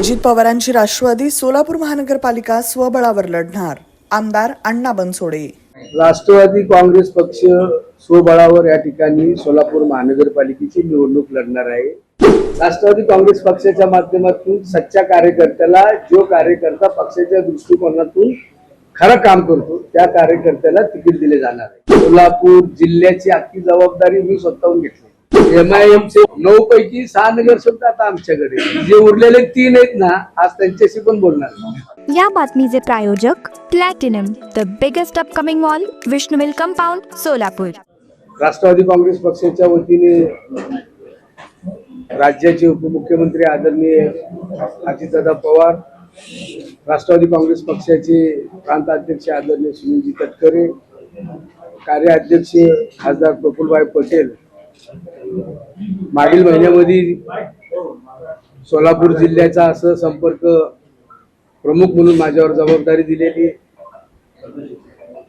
अजित पवारांची राष्ट्रवादी सोलापूर महानगरपालिका स्वबळावर लढणार. आमदार अण्णा बनसोडे. राष्ट्रवादी काँग्रेस पक्ष स्वबळावर या ठिकाणी सोलापूर महानगरपालिकेची निवडणूक लढणार आहे. राष्ट्रवादी काँग्रेस पक्षाच्या माध्यमातून सच्च्या कार्यकर्त्याला जो कार्यकर्ता पक्षाच्या दृष्टिकोनातून खरं काम करतो त्या कार्यकर्त्याला तिकीट दिले जाणार आहे. सोलापूर जिल्ह्याची अख्खी जबाबदारी मी स्वतःहून घेतली. एम आय चे नऊ पैकी सहा नगरसेवक आता आमच्याकडे. जे उरलेले तीन आहेत ना आज त्यांच्याशी पण बोलणार. या बातमीचे प्रायोजक platinum the biggest upcoming mall Vishnuvil compound Solapur Rashtrawadi Congress पक्षाच्या वतीने राज्याचे उपमुख्यमंत्री आदरणीय अजितदादा पवार राष्ट्रवादी काँग्रेस पक्षाचे प्रांत अध्यक्ष आदरणीय सुनीलजी तटकरे कार्याध्यक्ष खासदार प्रफुल्लभाई पटेल मागील महिन्यामध्ये सोलापूर जिल्ह्याचा असं संपर्क प्रमुख म्हणून माझ्यावर जबाबदारी दिलेली.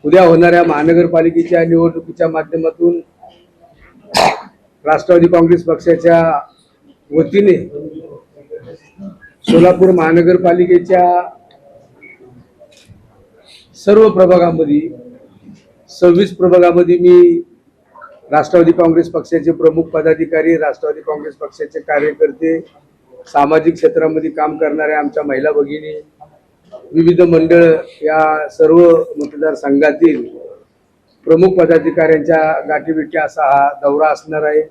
उद्या होणाऱ्या महानगरपालिकेच्या निवडणुकीच्या माध्यमातून राष्ट्रवादी काँग्रेस पक्षाच्या वतीने सोलापूर महानगरपालिकेच्या सर्व प्रभागामध्ये सव्वीस प्रभागामध्ये मी राष्ट्रवादी काँग्रेस पक्षाचे प्रमुख पदाधिकारी राष्ट्रवादी काँग्रेस पक्षाचे कार्यकर्ते सामाजिक क्षेत्रामध्ये काम करणाऱ्या आमच्या महिला भगिनी विविध मंडळ या सर्व मतदारसंघातील प्रमुख पदाधिकाऱ्यांच्या गाठीभेटी असा हा दौरा असणार आहे.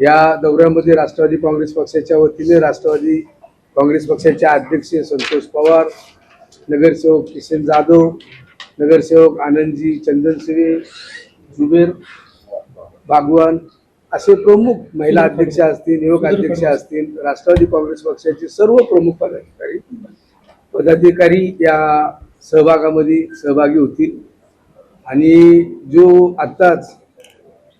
या दौऱ्यामध्ये राष्ट्रवादी काँग्रेस पक्षाच्या वतीने राष्ट्रवादी काँग्रेस पक्षाचे अध्यक्ष संतोष पवार नगरसेवक किशन जाधव नगरसेवक आनंदजी चंदनसिवे जुबेर भागवान असे प्रमुख महिला अध्यक्ष असतील युवक अध्यक्ष असतील राष्ट्रवादी काँग्रेस पक्षाचे सर्व प्रमुख पदाधिकारी पदाधिकारी या सहभागामध्ये सहभागी होतील. आणि जो आत्ताच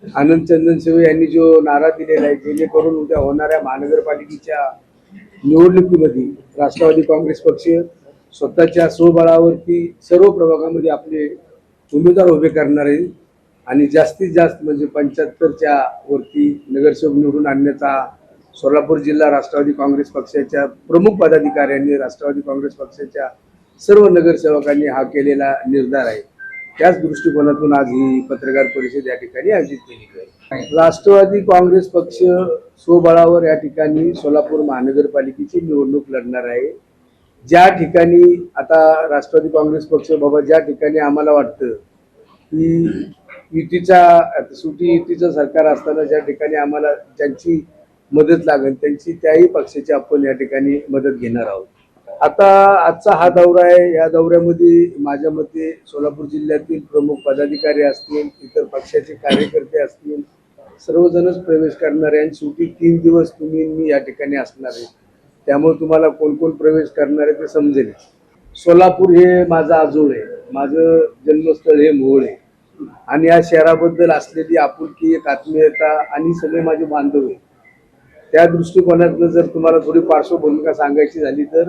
आनंद चंदन सेवे यांनी जो नारा दिलेला आहे जेणेकरून उद्या होणाऱ्या महानगरपालिकेच्या निवडणुकीमध्ये राष्ट्रवादी काँग्रेस पक्ष स्वतःच्या स्वबळावरती सर्व प्रभागामध्ये आपले उमेदवार उभे करणार आहे. आणि जास्तीत जास्त म्हणजे पंच्याहत्तरच्या वरती नगरसेवक निवडून आणण्याचा सोलापूर जिल्हा राष्ट्रवादी काँग्रेस पक्षाच्या प्रमुख पदाधिकाऱ्यांनी राष्ट्रवादी काँग्रेस पक्षाच्या सर्व नगरसेवकांनी हा केलेला निर्धार आहे. त्याच दृष्टिकोनातून आज ही पत्रकार परिषद या ठिकाणी आयोजित केली आहे राष्ट्रवादी काँग्रेस पक्ष स्वबळावर या ठिकाणी सोलापूर महानगरपालिकेची निवडणूक लढणार आहे. ज्या ठिकाणी आता राष्ट्रवादी काँग्रेस पक्ष बाबा ज्या ठिकाणी आम्हाला वाटतं की युतीच्या आता सुटी युतीचं सरकार असताना ज्या ठिकाणी आम्हाला ज्यांची मदत लागेल त्यांची त्याही पक्षाची आपण या ठिकाणी मदत घेणार आहोत. आता आजचा हा दौरा आहे. या दौऱ्यामध्ये माझ्या मते सोलापूर जिल्ह्यातील प्रमुख पदाधिकारी असतील इतर पक्षाचे कार्यकर्ते असतील सर्वजणच प्रवेश करणारे आणि शेवटी तीन दिवस तुम्ही मी या ठिकाणी असणार आहे. त्यामुळे तुम्हाला कोण कोण प्रवेश करणार आहे ते समजेल. सोलापूर हे माझं आजोळ आहे. माझं जन्मस्थळ हे मोहोळ आहे. आणि या शहराबद्दल असलेली आपुलकी एक आत्मीयता आणि सगळे माझे बांधव आहे त्या दृष्टिकोनातनं जर तुम्हाला थोडी पार्श्वभूमिका सांगायची झाली तर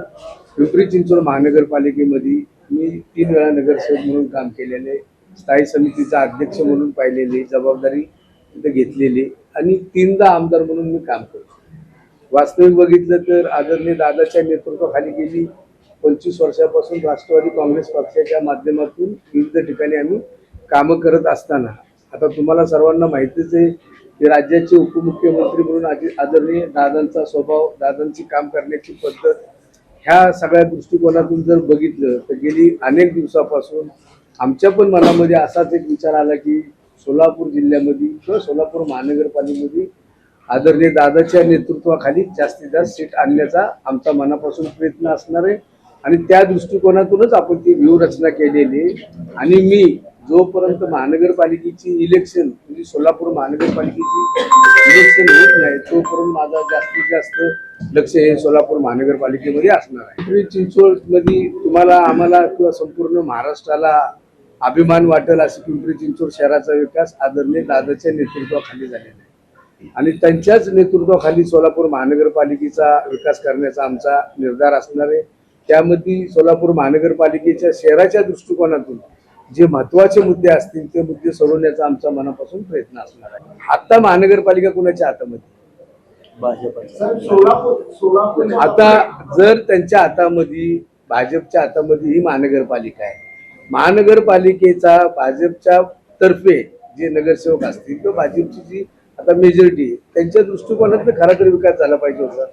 पिंपरी चिंचवड महानगरपालिकेमध्ये मी तीन वेळा नगरसेवक म्हणून काम केलेले स्थायी समितीचा अध्यक्ष म्हणून पाहिलेली जबाबदारी तिथे घेतलेली आणि तीनदा आमदार म्हणून मी काम करतो. वास्तविक बघितलं तर आदरणीय दादाच्या नेतृत्वाखाली गेली पंचवीस वर्षापासून राष्ट्रवादी काँग्रेस पक्षाच्या माध्यमातून विविध ठिकाणी आम्ही कामं करत असताना आता तुम्हाला सर्वांना माहितीच आहे की राज्याचे उपमुख्यमंत्री म्हणून आधी- आदरणीय दादांचा स्वभाव दादांची काम करण्याची पद्धत ह्या सगळ्या दृष्टिकोनातून जर बघितलं तर गेली अनेक दिवसापासून आमच्या पण मनामध्ये असाच एक विचार आला की सोलापूर जिल्ह्यामध्ये किंवा सोलापूर महानगरपालिकेमध्ये आदरणीय दादाच्या नेतृत्वाखाली जास्तीत जास्त सीट आणण्याचा आमचा मनापासून प्रयत्न असणार आहे. आणि त्या दृष्टिकोनातूनच आपण ती व्यूहरचना केलेली आणि मी जोपर्यंत महानगरपालिकेची इलेक्शन म्हणजे सोलापूर महानगरपालिकेची इलेक्शन होत नाही तोपर्यंत माझा जास्तीत जास्त लक्ष हे सोलापूर महानगरपालिकेमध्ये असणार आहे. तुम्ही चिंचवडमध्ये तुम्हाला आम्हाला किंवा संपूर्ण महाराष्ट्राला अभिमान वाटेल अशी पिंपरी चिंचवड शहराचा विकास आदरणीय दादाच्या नेतृत्वाखाली झालेला आहे. आणि त्यांच्याच नेतृत्वाखाली सोलापूर महानगरपालिकेचा विकास करण्याचा आमचा निर्धार असणार आहे. त्यामध्ये सोलापूर महानगरपालिकेच्या शहराच्या दृष्टिकोनातून जे महत्त्वाचे मुद्दे असतील ते मुद्दे सोडवण्याचा आमचा मनापासून प्रयत्न असणार आहे. आता महानगरपालिका कुणाच्या हातामध्ये? भाजपचा आता जर त्यांच्या हातामध्ये भाजपच्या हातामध्ये ही महानगरपालिका आहे. महानगरपालिकेचा भाजपच्या तर्फे जे नगरसेवक असतील किंवा भाजपची जी आता मेजॉरिटी आहे त्यांच्या दृष्टिकोनातनं खरा तर विकास झाला पाहिजे होता.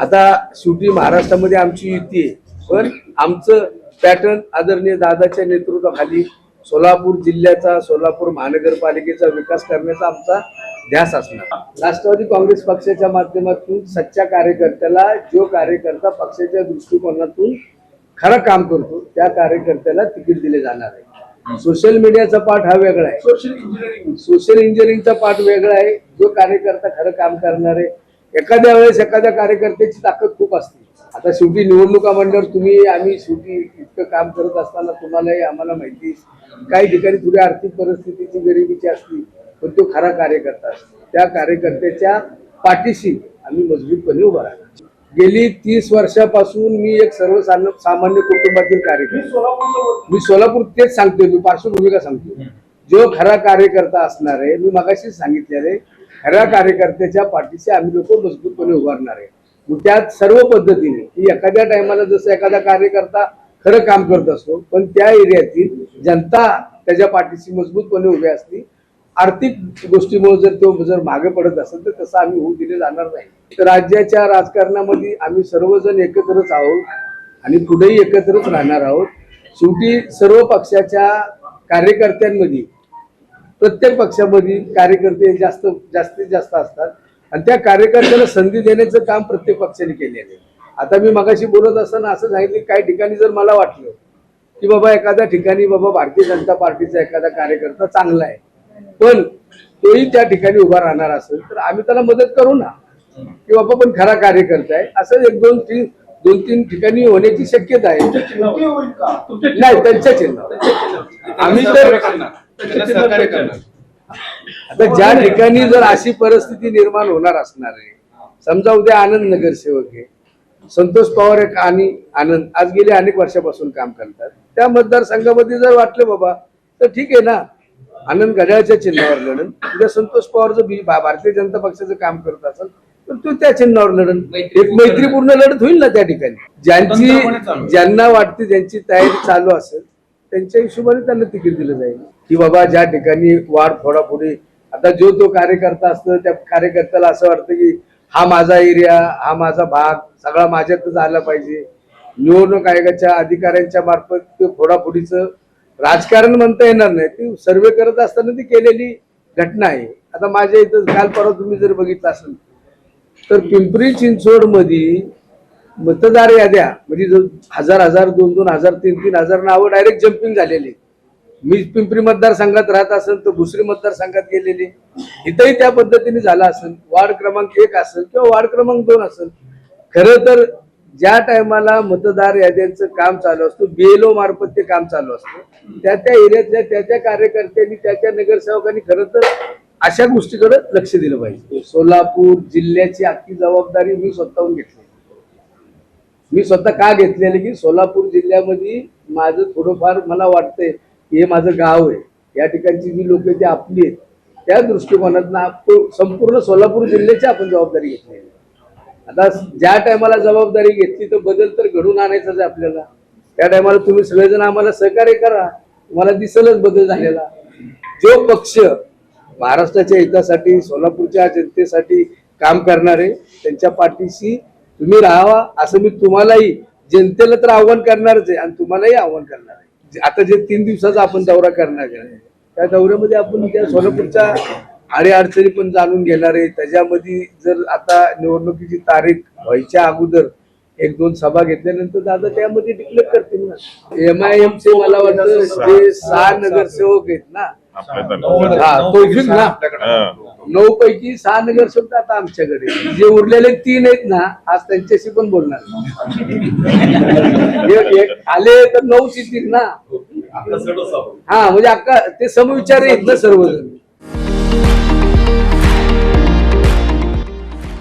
आता शेवटी महाराष्ट्रामध्ये आमची युती आहे पण आमचं पॅटर्न आदरणीय दादाच्या नेतृत्वाखाली सोलापूर जिल्ह्याचा सोलापूर महानगरपालिकेचा विकास करण्याचा आमचा ध्यास असणार. राष्ट्रवादी काँग्रेस पक्षाच्या माध्यमातून सच्च्या कार्यकर्त्याला जो कार्यकर्ता पक्षाच्या दृष्टिकोनातून खरं काम करतो त्या कार्यकर्त्याला तिकीट दिले जाणार आहे. सोशल मीडियाचा पार्ट हा वेगळा आहे. Social engineering. सोशल इंजिनिअरिंगचा पार्ट वेगळा आहे. जो कार्यकर्ता खरं काम करणार आहे एखाद्या वेळेस एखाद्या कार्यकर्त्याची ताकद खूप असते. आता शेवटी निवडणुका म्हणल्यावर तुम्ही आम्ही शेवटी इतकं काम करत असताना तुम्हालाही आम्हाला माहिती आहे, काही ठिकाणी थोडी आर्थिक परिस्थितीची गरिबीची असती पण तो खरा कार्यकर्ता असतो. त्या कार्यकर्त्याच्या पाठीशी आम्ही मजबूतपणे उभा राहतो गेली तीस वर्षापासून मी एक सर्वसामान्य सामान्य कुटुंबातील कार्यकर्ता मी सोलापूर तेच सांगतोय मी पार्श्वभूमिका सांगतो जो खरा कार्यकर्ता असणार आहे मी मगाशीच सांगितलेले खऱ्या कार्यकर्त्याच्या पाठीशी आम्ही लोक मजबूतपणे उभारणार आहे. मग त्यात सर्व पद्धतीने की एखाद्या टायमाला जसं एखादा कार्यकर्ता खरं काम करत असतो पण त्या एरियातील जनता त्याच्या पाठीशी मजबूतपणे उभी असती. आर्थिक गोष्टीमुळे जर तो जर मागे पडत असेल तर तसं आम्ही होऊ दिले जाणार नाही. तर राज्याच्या राजकारणामध्ये आम्ही सर्वजण एकत्रच आहोत आणि पुढेही एकत्रच राहणार आहोत. शेवटी सर्व पक्षाच्या कार्यकर्त्यांमध्ये प्रत्येक पक्षामध्ये कार्यकर्ते जास्त जास्तीत जास्त असतात. आणि त्या कार्यकर्त्याला संधी देण्याचं काम प्रत्येक पक्षाने केलेलं आहे. आता मी मगाशी बोलत असताना असं सांगितलं की काही ठिकाणी जर मला वाटलं की बाबा एखाद्या ठिकाणी बाबा भारतीय जनता पार्टीचा एखादा कार्यकर्ता चांगला आहे पण तोही त्या ठिकाणी उभा राहणार असेल तर आम्ही त्याला मदत करू ना. की बाबा पण खरा कार्यकर्ता आहे. असं एक दोन तीन दोन तीन ठिकाणी होण्याची शक्यता आहे. नाही त्यांच्या चिन्ह. आम्ही तर आता ज्या ठिकाणी जर अशी परिस्थिती निर्माण होणार असणार आहे समजा उद्या आनंद नगरसेवक आहे संतोष पवार एक आणि आनंद आज गेले अनेक वर्षापासून काम करतात. त्या मतदारसंघामध्ये जर वाटले बाबा तर ठीक आहे ना. आनंद घड्याळच्या चिन्हावर लढन. उद्या संतोष पवार जर भारतीय जनता पक्षाचं काम करत असेल तर तो त्या चिन्हावर लढन. एक मैत्रीपूर्ण लढत होईल ना त्या ठिकाणी. ज्यांची ज्यांना वाटते ज्यांची तयारी चालू असेल त्यांच्या हिशोबाने त्यांना तिकीट दिलं जाईल. की बाबा ज्या ठिकाणी वाढ फोडाफोडी आता जो तो कार्यकर्ता असतो त्या कार्यकर्त्याला असं वाटतं की हा माझा एरिया हा माझा भाग सगळा माझ्यातच आला पाहिजे. निवडणूक आयोगाच्या अधिकाऱ्यांच्या मार्फत ते फोडाफोडीचं राजकारण म्हणता येणार नाही. ती सर्वे करत असताना ती केलेली घटना आहे. आता माझ्या इथं काल परवा तुम्ही जर बघितलं असेल तर पिंपरी चिंचवड मतदार याद्या म्हणजे हजार हजार दोन दोन हजार तीन तीन हजार नावं डायरेक्ट जम्पिंग झालेली मी पिंपरी मतदारसंघात राहत असेल तर दुसरी मतदारसंघात गेलेले. इथंही त्या पद्धतीने झाला असेल. वार्ड क्रमांक एक असेल किंवा वार्ड क्रमांक दोन असेल. खरं तर ज्या टायमाला मतदार याद्यांचं काम चालू असतं बीएलओ मार्फत ते काम चालू असतं. त्या त्या एरियातल्या त्या त्या कार्यकर्त्यांनी त्या त्या नगरसेवकांनी खरं तर अशा गोष्टीकडे लक्ष दिलं पाहिजे. सोलापूर जिल्ह्याची अख्खी जबाबदारी मी स्वतःहून घेतली. मी स्वतः का घेतलेली की सोलापूर जिल्ह्यामध्ये माझं थोडंफार मला वाटतंय हे माझं गाव आहे. या ठिकाणची जी लोक ती आपली आहेत. त्या दृष्टिकोनातनं संपूर्ण सोलापूर जिल्ह्याची आपण जबाबदारी घेतली आहे. आता ज्या टायमाला जबाबदारी घेतली तर बदल तर घडून आणायचाच आहे आपल्याला. त्या टायमाला तुम्ही सगळेजण आम्हाला सहकार्य करा. तुम्हाला दिसलच बदल झालेला. जो पक्ष महाराष्ट्राच्या हितासाठी सोलापूरच्या जनतेसाठी काम करणारे त्यांच्या पाठीशी तुम्ही राहावा असं मी तुम्हालाही जनतेला तर आव्हान करणारच आहे आणि तुम्हालाही आव्हान करणार आहे. आता जे तीन दिवसाचा आपण दौरा करणार आहे त्या दौऱ्यामध्ये आपण त्या सोलापूरच्या अडी अडचणी पण जाणून घेणार आहे. त्याच्यामध्ये जर आता निवडणुकीची तारीख व्हायच्या अगोदर एक दोन सभा घेतल्यानंतर दादा त्यामध्ये डिक्लेअर करतील ना. एम आय एम चे मला वाटतं जे सहा नगरसेवक आहेत ना हा तौफिक ना. नऊ पैकी सहा नगरसेवक तर आता आमच्याकडे. जे उरलेले तीन आहेत ना आज त्यांच्याशी पण बोलणार आले तर नऊ येतील ना. हा म्हणजे अक्का ते समविचार आहेत ना सर्वजण.